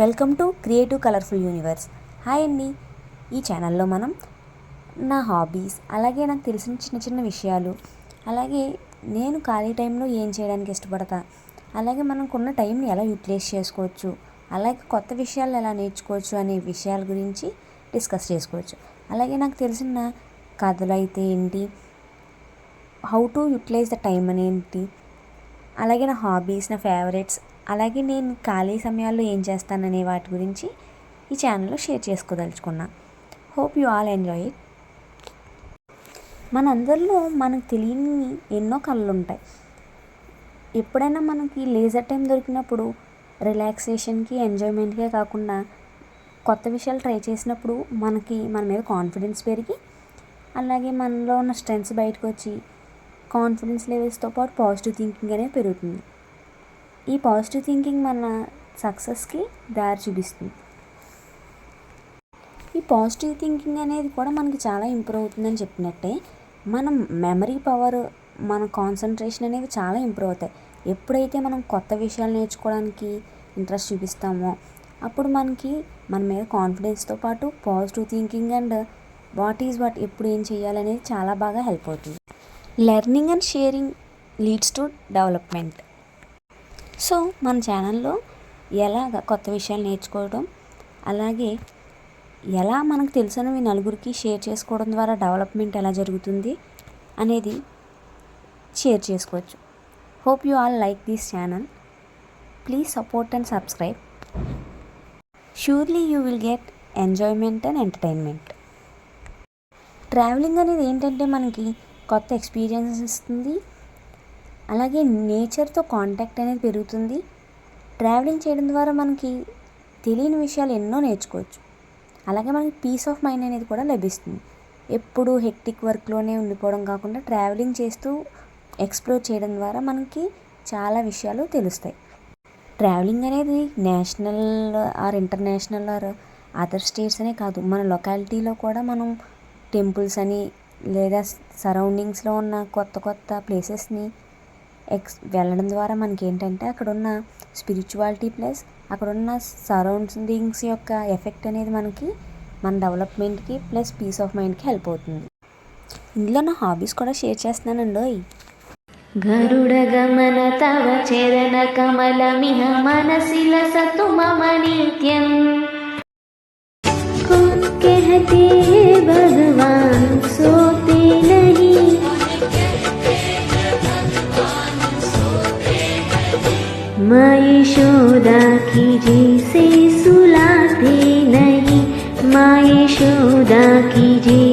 Welcome to creative colourful universe. Hi అండి. ఈ ఛానల్లో మనం నా హాబీస్ అలాగే నాకు తెలిసిన చిన్న చిన్న విషయాలు అలాగే నేను ఖాళీ టైంలో ఏం చేయడానికి ఇష్టపడతా అలాగే మనకున్న టైంని ఎలా యూటిలైజ్ చేసుకోవచ్చు అలాగే కొత్త విషయాలు ఎలా నేర్చుకోవచ్చు అనే విషయాల గురించి డిస్కస్ చేసుకోవచ్చు. అలాగే నాకు తెలిసిన కథలు అయితే ఏంటి how to utilize the time అనేది అలాగే నా హాబీస్ నా ఫేవరెట్స్ అలాగే నేను ఖాళీ సమయాల్లో ఏం చేస్తాననే వాటి గురించి ఈ ఛానల్లో share చేసుకోదలుచుకున్నా. Hope you all enjoy it. మనందరిలో మనకు తెలియని ఎన్నో కళలు ఉంటాయి ఎప్పుడైనా మనకి లేజర్ టైం దొరికినప్పుడు రిలాక్సేషన్కి ఎంజాయ్మెంట్కే కాకుండా కొత్త విషయాలు ట్రై చేసినప్పుడు మనకి మన మీద కాన్ఫిడెన్స్ పెరిగి అలాగే మనలో ఉన్న స్ట్రెంగ్స్ బయటకు వచ్చి కాన్ఫిడెన్స్ లెవెల్స్తో పాటు పాజిటివ్ థింకింగ్ అనేది పెరుగుతుంది. ఈ పాజిటివ్ థింకింగ్ మన సక్సెస్కి దారి చూపిస్తుంది. ఈ పాజిటివ్ థింకింగ్ అనేది కూడా మనకి చాలా ఇంప్రూవ్ అవుతుందని చెప్పినట్టే మనం మెమరీ పవర్ మన కాన్సన్ట్రేషన్ అనేవి చాలా ఇంప్రూవ్ అవుతాయి. ఎప్పుడైతే మనం కొత్త విషయాలు నేర్చుకోవడానికి ఇంట్రెస్ట్ చూపిస్తామో అప్పుడు మనకి మన మీద కాన్ఫిడెన్స్తో పాటు positive thinking and what is what ఎప్పుడు ఏం చేయాలనేది చాలా బాగా హెల్ప్ అవుతుంది. Learning and sharing leads to development. So మన ఛానల్లో ఎలాగ కొత్త విషయాలు నేర్చుకోవడం అలాగే ఎలా మనకు తెలిసినవి నలుగురికి షేర్ చేసుకోవడం ద్వారా డెవలప్మెంట్ ఎలా జరుగుతుంది అనేది షేర్ చేసుకోవచ్చు. Hope you all like this channel. Please support and subscribe. Surely you will get enjoyment and entertainment. Travelling అనేది ఏంటంటే మనకి కొత్త ఎక్స్పీరియన్స్ ఇస్తుంది. అలాగే నేచర్తో కాంటాక్ట్ అనేది పెరుగుతుంది. ట్రావెలింగ్ చేయడం ద్వారా మనకి తెలియని విషయాలు ఎన్నో నేర్చుకోవచ్చు. అలాగే మనకి పీస్ ఆఫ్ మైండ్ అనేది కూడా లభిస్తుంది. ఎప్పుడు హెక్టిక్ వర్క్లోనే ఉండిపోవడం కాకుండా ట్రావెలింగ్ చేస్తూ ఎక్స్ప్లోర్ చేయడం ద్వారా మనకి చాలా విషయాలు తెలుస్తాయి. ట్రావెలింగ్ అనేది national or international or other states అనే కాదు. మన లొకాలిటీలో కూడా మనం టెంపుల్స్ అని లేదా సరౌండింగ్స్లో ఉన్న కొత్త కొత్త ప్లేసెస్ని ఎక్స్ వెళ్ళడం ద్వారా మనకి ఏంటంటే అక్కడ ఉన్న స్పిరిచువాలిటీ ప్లస్ అక్కడ ఉన్న సరౌండింగ్స్ యొక్క ఎఫెక్ట్ అనేది మనకి మన డెవలప్మెంట్కి ప్లస్ పీస్ ఆఫ్ మైండ్కి హెల్ప్ అవుతుంది. ఇందులో నా హాబీస్ కూడా షేర్ చేస్తున్నానండి గరుడ గమన తవ చరణ కమలమిహ మనసిల సతు భగవాన్. यशोदा की नहीं। माँ यशोदा की सुलाते